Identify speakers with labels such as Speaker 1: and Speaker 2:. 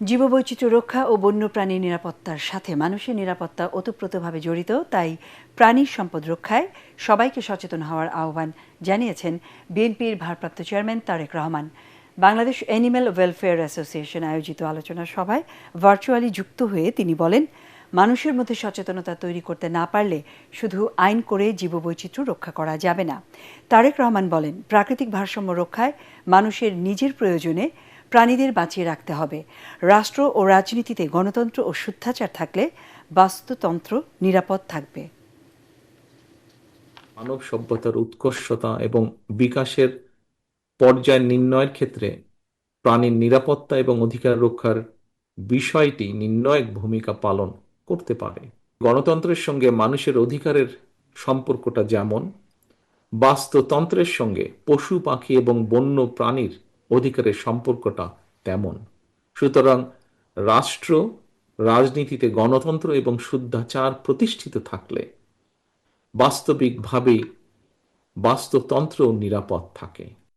Speaker 1: জীববৈচিত্র্য রক্ষা ও বন্যপ্রাণীর নিরাপত্তার সাথে মানুষের নিরাপত্তা ওতপ্রোতভাবে জড়িত, তাই প্রাণীর সম্পদ রক্ষায় সবাইকে সচেতন হওয়ার আহ্বান জানিয়েছেন বিএনপির ভারপ্রাপ্ত chairman Tarique Rahman. Bangladesh animal welfare association আয়োজিত আলোচনা সভায় ভার্চুয়ালি যুক্ত হয়ে তিনি বলেন, মানুষের মধ্যে সচেতনতা তৈরি করতে না পারলে শুধু আইন করে জীববৈচিত্র্য রক্ষা করা যাবে না। তারেক রহমান বলেন, প্রাকৃতিক ভারসাম্য রক্ষায় মানুষের নিজের প্রয়োজনে প্রাণীদের বাঁচিয়ে রাখতে হবে। রাষ্ট্র ও রাজনীতিতে গণতন্ত্র ও শুদ্ধাচার থাকলে বাস্তুতন্ত্র নিরাপদ থাকবে।
Speaker 2: মানব সভ্যতার উৎকর্ষতা এবং বিকাশের পর্যায় নির্ণয়ের ক্ষেত্রে প্রাণীর নিরাপত্তা এবং অধিকার রক্ষার বিষয়টি নির্ণায়ক ভূমিকা পালন করতে পারে। গণতন্ত্রের সঙ্গে মানুষের অধিকারের সম্পর্কটা যেমন, বাস্তুতন্ত্রের সঙ্গে পশু, পাখি এবং বন্য প্রাণীর অধিকারের সম্পর্কটা তেমন। সুতরাং রাষ্ট্র, রাজনীতিতে গণতন্ত্র এবং শুদ্ধাচার প্রতিষ্ঠিত থাকলে বাস্তবিকভাবে বাস্তুতন্ত্র নিরাপদ থাকে।